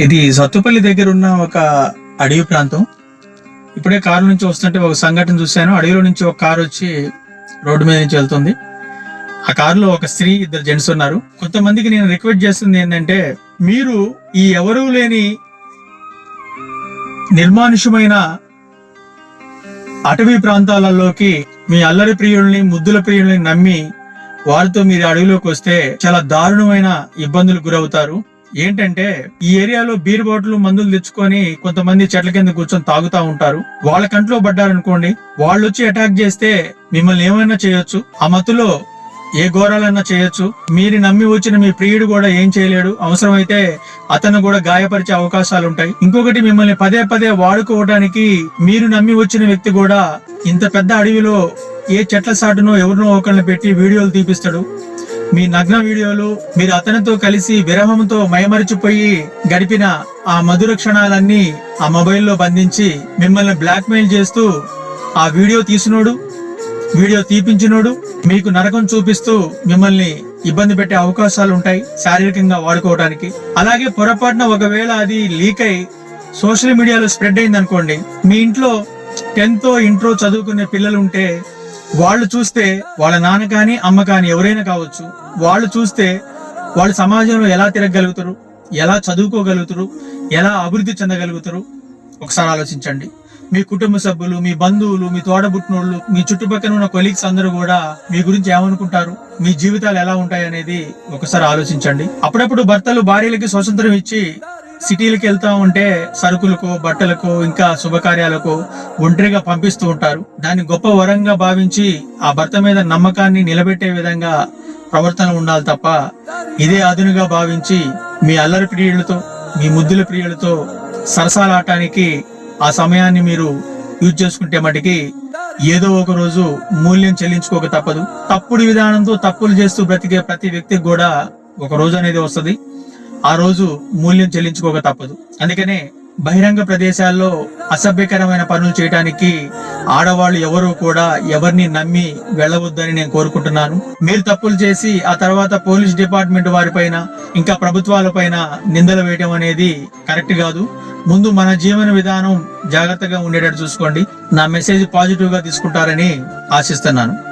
ఇది సత్తుపల్లి దగ్గర ఉన్న ఒక అడవి ప్రాంతం. ఇప్పుడే కారు నుంచి వస్తుంటే ఒక సంఘటన చూశాను. అడవిలో నుంచి ఒక కారు వచ్చి రోడ్డు మీద నుంచి వెళ్తుంది. ఆ కారులో ఒక స్త్రీ ఇద్దరు జెంట్స్ ఉన్నారు. కొంతమందికి నేను రిక్వెస్ట్ చేస్తుంది ఏంటంటే మీరు ఈ ఎవరూ లేని నిర్మానుషమైన అటవీ ప్రాంతాలలోకి మీ అల్లరి ప్రియుల్ని ముద్దుల ప్రియుల్ని నమ్మి వారితో మీరు అడవిలోకి వస్తే చాలా దారుణమైన ఇబ్బందులు గురవుతారు. ఏంటంటే ఈ ఏరియాలో బీర్ బాటిల్ మందులు తెచ్చుకొని కొంతమంది చెట్ల కింద కూర్చొని తాగుతా ఉంటారు. వాళ్ళ కంట్లో పడ్డారనుకోండి వాళ్ళు వచ్చి అటాక్ చేస్తే మిమ్మల్ని ఏమైనా చేయొచ్చు? ఆ మత్తులో ఏ ఘోరాలన్నా చేయొచ్చు? మీరు నమ్మి వచ్చిన మీ ప్రియుడు కూడా ఏం చేయలేడు? అవసరమైతే అతను కూడా గాయపరిచే అవకాశాలు ఉంటాయి ఇంకొకటి మిమ్మల్ని పదే పదే వాడుకోవడానికి మీరు నమ్మి వచ్చిన వ్యక్తి కూడా ఇంత పెద్ద అడవిలో ఏ చెట్ల సాటునో ఎవరినో ఒకరిని పెట్టి వీడియోలు తీపిస్తాడు. మీ నగ్న వీడియోలు మీరు అతనితో కలిసి విరహంతో మైమరిచిపోయి గడిపిన ఆ మధుర క్షణాలన్నీ ఆ మొబైల్లో బంధించి మిమ్మల్ని బ్లాక్మెయిల్ చేస్తూ ఆ వీడియో తీసినోడు వీడియో తీపించినోడు మీకు నరకం చూపిస్తూ మిమ్మల్ని ఇబ్బంది పెట్టే అవకాశాలు ఉంటాయి శారీరకంగా వాడుకోవడానికి అలాగే పొరపాటున ఒకవేళ అది లీక్ అయి సోషల్ మీడియాలో స్ప్రెడ్ అయింది అనుకోండి మీ ఇంట్లో టెన్త్ ఇంట్రో చదువుకునే పిల్లలు ఉంటే వాళ్ళు చూస్తే వాళ్ళ నాన్న కానీ అమ్మ కానీ ఎవరైనా కావచ్చు వాళ్ళు చూస్తే వాళ్ళు సమాజంలో ఎలా తిరగగలుగుతారు ఎలా చదువుకోగలుగుతారు ఎలా అభివృద్ధి చెందగలుగుతారు ఒకసారి ఆలోచించండి. మీ కుటుంబ సభ్యులు మీ బంధువులు మీ తోడబుట్టినోళ్ళు మీ చుట్టుపక్కల ఉన్న కొలీగ్స్ అందరూ కూడా మీ గురించి ఏమనుకుంటారు మీ జీవితాలు ఎలా ఉంటాయి అనేది ఒకసారి ఆలోచించండి. అప్పుడప్పుడు భర్తలు భార్యలకి స్వతంత్రం ఇచ్చి సిటీలకు వెళ్తూ ఉంటే సరుకులకు బట్టలకు ఇంకా శుభకార్యాలకు ఒంటరిగా పంపిస్తూ ఉంటారు. దాన్ని గొప్ప వరంగా భావించి ఆ భర్త మీద నమ్మకాన్ని నిలబెట్టే విధంగా ప్రవర్తన ఉండాలి తప్ప ఇదే అదునుగా భావించి మీ అల్లరి ప్రియులతో మీ ముద్దుల ప్రియులతో సరసాలాటానికి ఆ సమయాన్ని మీరు యూజ్ చేసుకుంటే మటుకి ఏదో ఒక రోజు మూల్యం చెల్లించుకోక తప్పదు. తప్పుడు విధానంతో తప్పులు చేస్తూ బ్రతికే ప్రతి వ్యక్తికి కూడా ఒక రోజు అనేది వస్తుంది. ఆ రోజు మూల్యం చెల్లించుకోక తప్పదు. అందుకనే బహిరంగ ప్రదేశాల్లో అసభ్యకరమైన పనులు చేయడానికి ఆడవాళ్ళు ఎవరు కూడా ఎవరిని నమ్మి వెళ్ళవద్దని నేను కోరుకుంటున్నాను. మీరు తప్పులు చేసి ఆ తర్వాత పోలీస్ డిపార్ట్మెంట్ వారిపైన ఇంకా ప్రభుత్వాలపైన నిందలు వేయడం అనేది కరెక్ట్ కాదు. ముందు మన జీవన విధానం జాగ్రత్తగా ఉండేటట్టు చూసుకోండి. నా మెసేజ్ పాజిటివ్గా తీసుకుంటారని ఆశిస్తున్నాను.